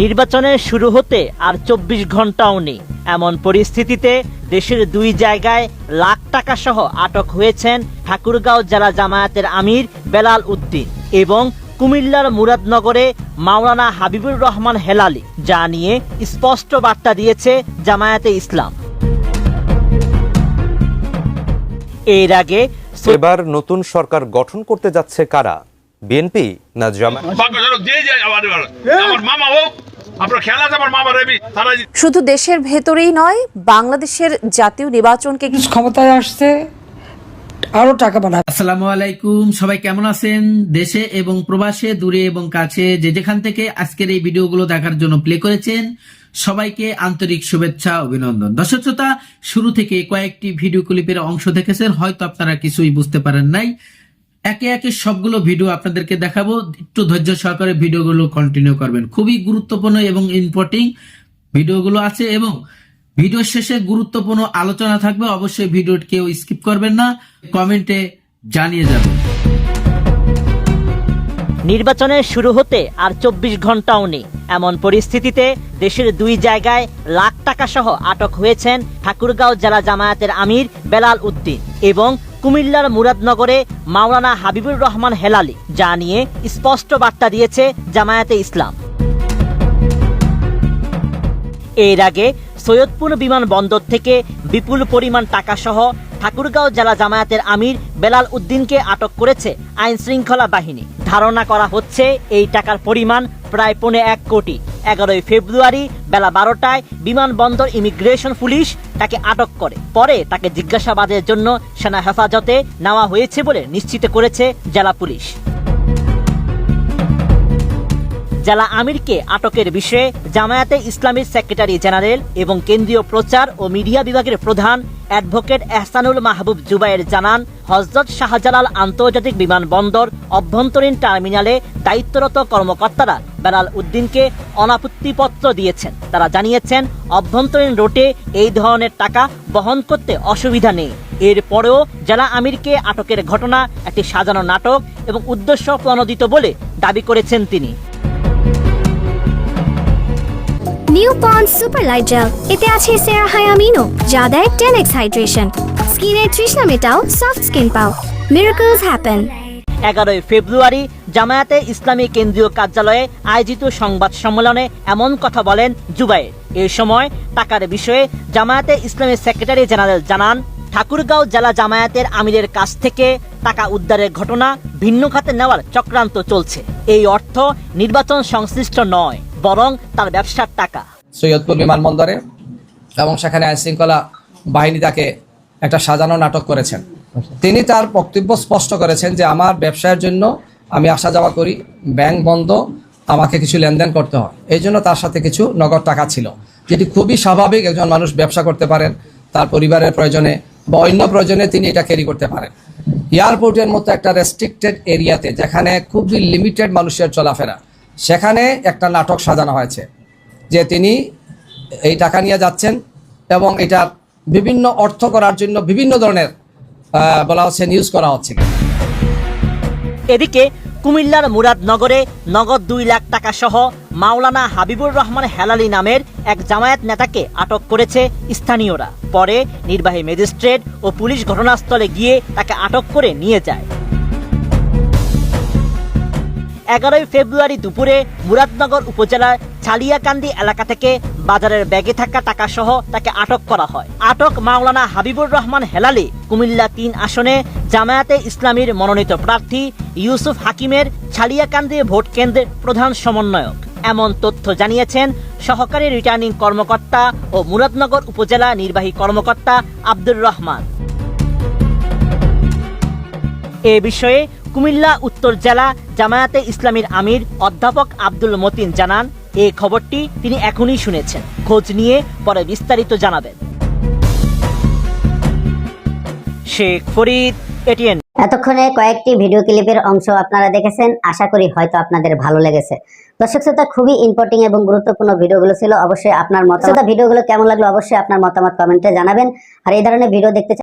নির্বাচনের শুরু হতে আর চব্বিশ ঘন্টাও নেই। এমন পরিস্থিতিতে দেশের দুই জায়গায় লাখ টাকা সহ আটক হয়েছেন ঠাকুরগাঁও জেলা জামায়াতের আমির বেলাল উদ্দিন এবং কুমিল্লার মুরাদনগরে মাওলানা হাবিবুর রহমান হেলালি যা নিয়ে স্পষ্ট বার্তা দিয়েছে জামায়াতে ইসলাম। এর আগে এবার নতুন সরকার গঠন করতে যাচ্ছে কারা? বিএনপি না জামায়াত? শুধু দেশের ভেতরেই নয় বাংলাদেশের জাতীয় নির্বাচনকে ক্ষমতায় আসছে আরও টাকা বানাবে আসসালামু আলাইকুম সবাই কেমন আছেন? দেশে এবং প্রবাসে দূরে এবং কাছে যে যেখান থেকে আজকের এই ভিডিওগুলো দেখার জন্য প্লে করেছেন সবাইকে আন্তরিক শুভেচ্ছা অভিনন্দন। দর্শক শ্রোতা শুরু থেকে কয়েকটি ভিডিও ক্লিপের অংশ দেখেছেন হয়তো আপনারা কিছুই বুঝতে পারেন নাই। একে একে সবগুলো ভিডিও আপনাদেরকে দেখাবো। একটু ধৈর্য সহকারে ভিডিওগুলো কন্টিনিউ করবেন। খুবই গুরুত্বপূর্ণ এবং ইম্পর্টিং ভিডিওগুলো আছে এবং ভিডিও শেষে গুরুত্বপূর্ণ আলোচনা থাকবে। অবশ্যই ভিডিও কেউ স্কিপ করবেন না। কমেন্টে জানিয়ে যাবেন। নির্বাচনের শুরু হতে আর চব্বিশ ঘন্টাও নেই। এমন পরিস্থিতিতে দেশের দুই জায়গায় লাখ টাকা সহ আটক হয়েছেন ঠাকুরগাঁও জেলা জামায়াতের আমির বেলাল উদ্দিন এবং কুমিল্লার মুরাদনগরে মাওলানা হাবিবুর রহমান হেলালি, যা নিয়ে স্পষ্ট বার্তা দিয়েছে জামায়াতে ইসলাম। এর আগে সৈয়দপুর বিমানবন্দর থেকে বিপুল পরিমাণ টাকা সহ ঠাকুরগাঁও জেলা জামায়াতের আমির বেলাল উদ্দিনকে আটক করেছে আইন শৃঙ্খলা বাহিনী। ধারণা করা হচ্ছে এই টাকার পরিমাণ প্রায় পৌনে এক কোটি। এগারোই ফেব্রুয়ারি বেলা বারোটায় বিমানবন্দর ইমিগ্রেশন পুলিশ তাকে আটক করে। পরে তাকে জিজ্ঞাসাবাদের জন্য সেনা হেফাজতে নেওয়া হয়েছে বলে নিশ্চিত করেছে জেলা পুলিশ। জেলা আমিরকে আটকের বিষয়ে জামায়াতে ইসলামীর সেক্রেটারি জেনারেল এবং কেন্দ্রীয় প্রচার ও মিডিয়া বিভাগের প্রধান অ্যাডভোকেট এহসানুল মাহবুব জুবাইর জানান, হজরত শাহজালাল আন্তর্জাতিক বিমানবন্দর অভ্যন্তরীণ টার্মিনালে দায়িত্বরত কর্মকর্তারা বেলাল উদ্দিনকে অনাপত্তিপত্র দিয়েছেন। তারা জানিয়েছেন, অভ্যন্তরীণ রোটে এই ধরনের টাকা বহন করতে অসুবিধা নেই। এরপরেও জেলা আমিরকে আটকের ঘটনা, একটি সাজানো নাটক এবং উদ্দেশ্য প্রণোদিত বলে দাবি করেছেন তিনি। New Pond's super light gel এতে আছে সেরা হায়ামিনো যা দেয় টেন এক্স হাইড্রেশন স্কিনের তৃষ্ণা মেটাও সফট স্কিন পাও। মিরাকলস হ্যাপেন এগারোই ফেব্রুয়ারি, জামায়াতে ইসলামী কেন্দ্রীয় কার্যালয়ে আয়োজিত সংবাদ সম্মেলনে এমন কথা বলেন জুবাইর এ সময় টাকার বিষয়ে জামায়াতে ইসলামী সেক্রেটারি জেনারেল জানান, ঠাকুরগাঁও জেলা জামায়াতের আমিরের কাছ থেকে টাকা উদ্ধারের ঘটনা ভিন্ন খাতে নেওয়ার চক্রান্ত চলছে। এই অর্থ নির্বাচন সংশ্লিষ্ট নয়। বরং তার ব্যবসার টাকা। সৈয়দপুর বিমানবন্দরে এবং সেখানে আইনশৃঙ্খলা বাহিনী তাকে একটা সাজানো নাটক করেছেন। তিনি তার বক্তব্য স্পষ্ট করেছেন যে, আমার ব্যবসায়ের জন্য আমি আসা যাওয়া করি, ব্যাংক বন্ধ, আমাকে কিছু লেনদেন করতে হয়। এই জন্য তার সাথে কিছু নগদ টাকা ছিল, যেটি খুবই স্বাভাবিক একজন মানুষ ব্যবসা করতে পারেন, তার পরিবারের প্রয়োজনে বা অন্য প্রয়োজনে তিনি এটা ক্যারি করতে পারেন। এয়ারপোর্টের মতো একটা রেস্ট্রিক্টেড এরিয়াতে যেখানে খুবই লিমিটেড মানুষের চলাফেরা সেখানে একটা নাটক সাজানো হয়েছে, যে তিনি এই টাকা নিয়ে যাচ্ছেন এবং এটা বিভিন্ন অর্থ করার জন্য বিভিন্ন ধরনের বলা হচ্ছে নিউজ করা হচ্ছে। এদিকে কুমিল্লার মুরাদনগরে নগদ দুই লাখ টাকা সহ মাওলানা হাবিবুর রহমান হেলালি নামের এক জামায়াত নেতাকে আটক করেছে স্থানীয়রা। পরে নির্বাহী ম্যাজিস্ট্রেট ও পুলিশ ঘটনাস্থলে গিয়ে তাকে আটক করে নিয়ে যায়। এগারোই ফেব্রুয়ারি দুপুরে মুরাদনগর উপজেলার ছালিয়াকান্দি এলাকা থেকে বাজারের ব্যাগে থাকা টাকা সহ তাকে আটক করা হয়। আটক মাওলানা হাবিবুর রহমান হেলালি কুমিল্লা তিন আসনে জামায়াতে ইসলামীর মনোনীত প্রার্থী ইউসুফ হাকিমের ছালিয়াকান্দি ভোট কেন্দ্রের প্রধান সমন্বয়ক। এমন তথ্য জানিয়েছেন সহকারী রিটার্নিং কর্মকর্তা ও মুরাদনগর উপজেলা নির্বাহী কর্মকর্তা আব্দুর রহমান। এ বিষয়ে কুমিল্লা উত্তর জেলা জামায়াতে ইসলামীর আমির অধ্যাপক আব্দুল মতিন জানান এই খবরটি তিনি এখনই শুনেছেন। খোঁজ নিয়ে পরে বিস্তারিত জানাবেন। শেখ ফরিদ এটিএন এতক্ষণে কয়েকটি ভিডিও ক্লিপের অংশ আপনারা দেখেছেন আশা করি হয়তো আপনাদের ভালো লেগেছে। দর্শক শ্রোতা খুবই ইম্পর্টেন্ট এবং গুরুত্বপূর্ণ ভিডিওগুলো ছিল অবশ্যই আপনার মতামত ভিডিওগুলো কেমন লাগল অবশ্যই আপনার মতামত কমেন্টে জানাবেন। আর এই ধরনের ভিডিও দেখতে